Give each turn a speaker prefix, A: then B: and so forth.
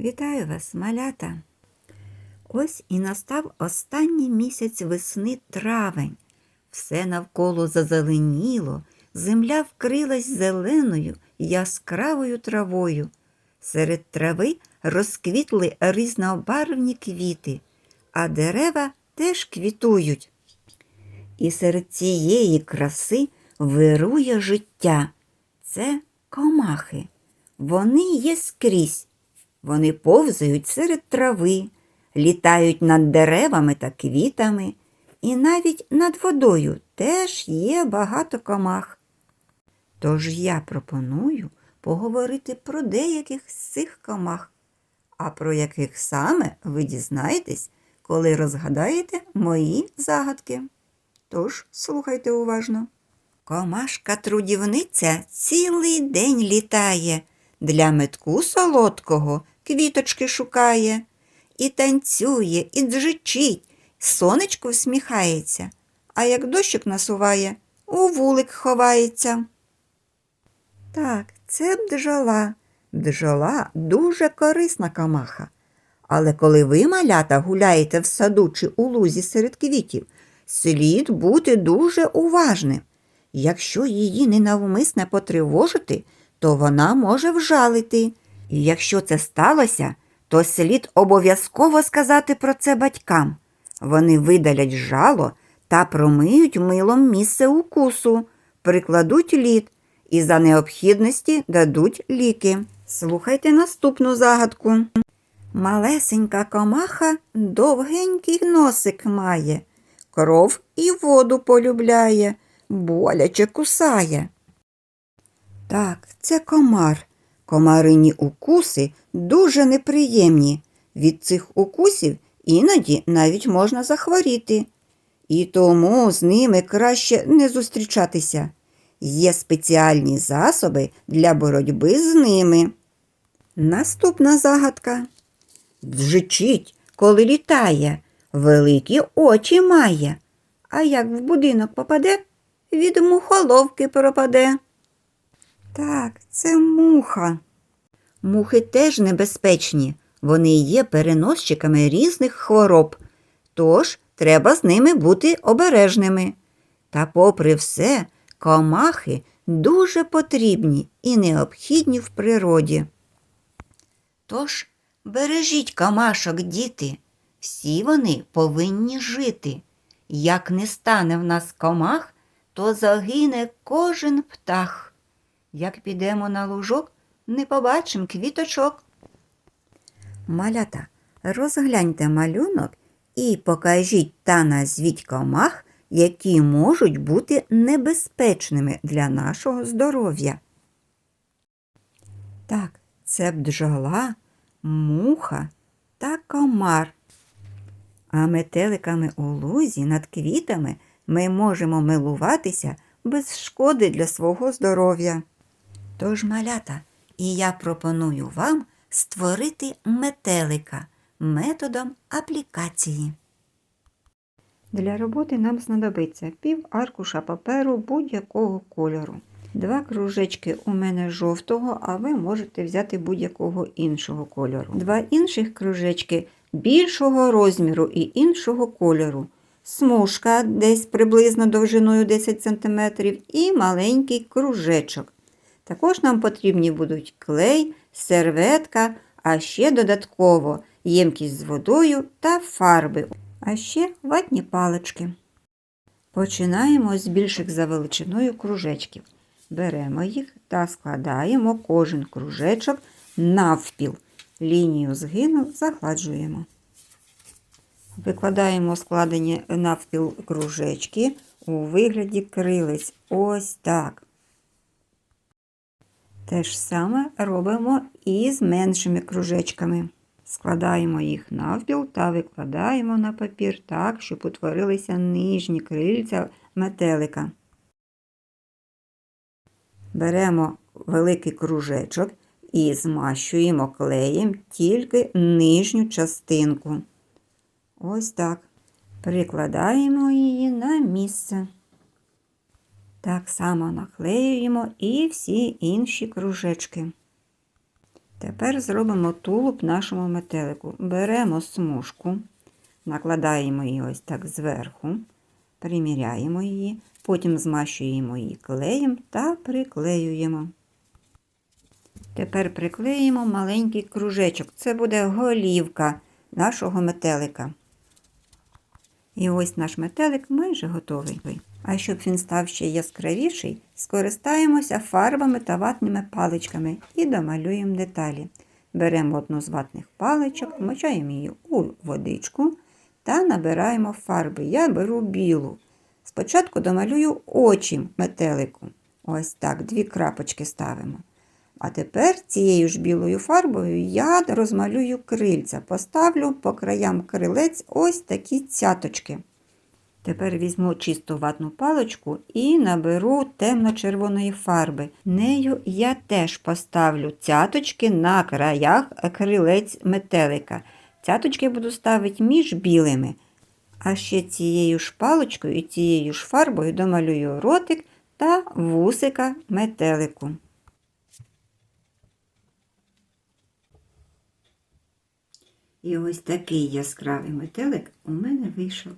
A: Вітаю вас, малята! Ось і настав останній місяць весни травень. Все навколо зазеленіло, земля вкрилась зеленою яскравою травою. Серед трави розквітли різнобарвні квіти, а дерева теж квітують. І серед цієї краси вирує життя. Це комахи. Вони є скрізь. Вони повзають серед трави, літають над деревами та квітами, і навіть над водою теж є багато комах. Тож я пропоную поговорити про деяких з цих комах, а про яких саме ви дізнаєтесь, коли розгадаєте мої загадки. Тож слухайте уважно. Комашка трудівниця цілий день літає, для метку солодкого квіточки шукає, і танцює, і джичить, сонечко всміхається, а як дощик насуває, у вулик ховається. Так, це бджола. Бджола дуже корисна комаха. Але коли ви, малята, гуляєте в саду чи у лузі серед квітів, слід бути дуже уважним. Якщо її ненавмисне потривожити, то вона може вжалити. І якщо це сталося, то слід обов'язково сказати про це батькам. Вони видалять жало та промиють милом місце укусу, прикладуть лід і за необхідності дадуть ліки. Слухайте наступну загадку. Малесенька комаха довгенький носик має, кров і воду полюбляє, боляче кусає. Так, це комар. Комарині укуси дуже неприємні. Від цих укусів іноді навіть можна захворіти. І тому з ними краще не зустрічатися. Є спеціальні засоби для боротьби з ними. Наступна загадка. Джичить, коли літає, великі очі має. А як в будинок попаде, від мухоловки пропаде. Так, це муха. Мухи теж небезпечні. Вони є переносчиками різних хвороб, тож треба з ними бути обережними. Та, попри все, комахи дуже потрібні і необхідні в природі. Тож бережіть комашок, діти, всі вони повинні жити. Як не стане в нас комах, то загине кожен птах. Як підемо на лужок, не побачим квіточок. Малята, розгляньте малюнок і покажіть та назвіть комах, які можуть бути небезпечними для нашого здоров'я. Так, це бджола, муха та комар. А метеликами у лузі над квітами ми можемо милуватися без шкоди для свого здоров'я. Тож, малята, і я пропоную вам створити метелика методом аплікації. Для роботи нам знадобиться пів аркуша паперу будь-якого кольору. Два кружечки у мене жовтого, а ви можете взяти будь-якого іншого кольору. Два інших кружечки більшого розміру і іншого кольору. Смужка десь приблизно довжиною 10 см і маленький кружечок. Також нам потрібні будуть клей, серветка, а ще додатково ємкість з водою та фарби, а ще ватні палички. Починаємо з більших за величиною кружечків. Беремо їх та складаємо кожен кружечок навпіл. Лінію згину загладжуємо. Викладаємо складені навпіл кружечки у вигляді крилиць. Ось так. Те ж саме робимо і з меншими кружечками. Складаємо їх навпіл та викладаємо на папір так, щоб утворилися нижні крильця метелика. Беремо великий кружечок і змащуємо клеєм тільки нижню частинку. Ось так. Прикладаємо її на місце. Так само наклеюємо і всі інші кружечки. Тепер зробимо тулуб нашому метелику. Беремо смужку, накладаємо її ось так зверху, приміряємо її, потім змащуємо її клеєм та приклеюємо. Тепер приклеїмо маленький кружечок. Це буде голівка нашого метелика. І ось наш метелик майже готовий. А щоб він став ще яскравіший, скористаємося фарбами та ватними паличками і домалюємо деталі. Беремо одну з ватних паличок, вмочаємо її у водичку та набираємо фарби. Я беру білу. Спочатку домалюю очі метелику. Ось так, дві крапочки ставимо. А тепер цією ж білою фарбою я розмалюю крильця. Поставлю по краям крилець ось такі цяточки. Тепер візьму чисту ватну паличку і наберу темно-червоної фарби. Нею я теж поставлю цяточки на краях крилець метелика. Цяточки буду ставити між білими. А ще цією ж паличкою і цією ж фарбою домалюю ротик та вусика метелику. І ось такий яскравий метелик у мене вийшов.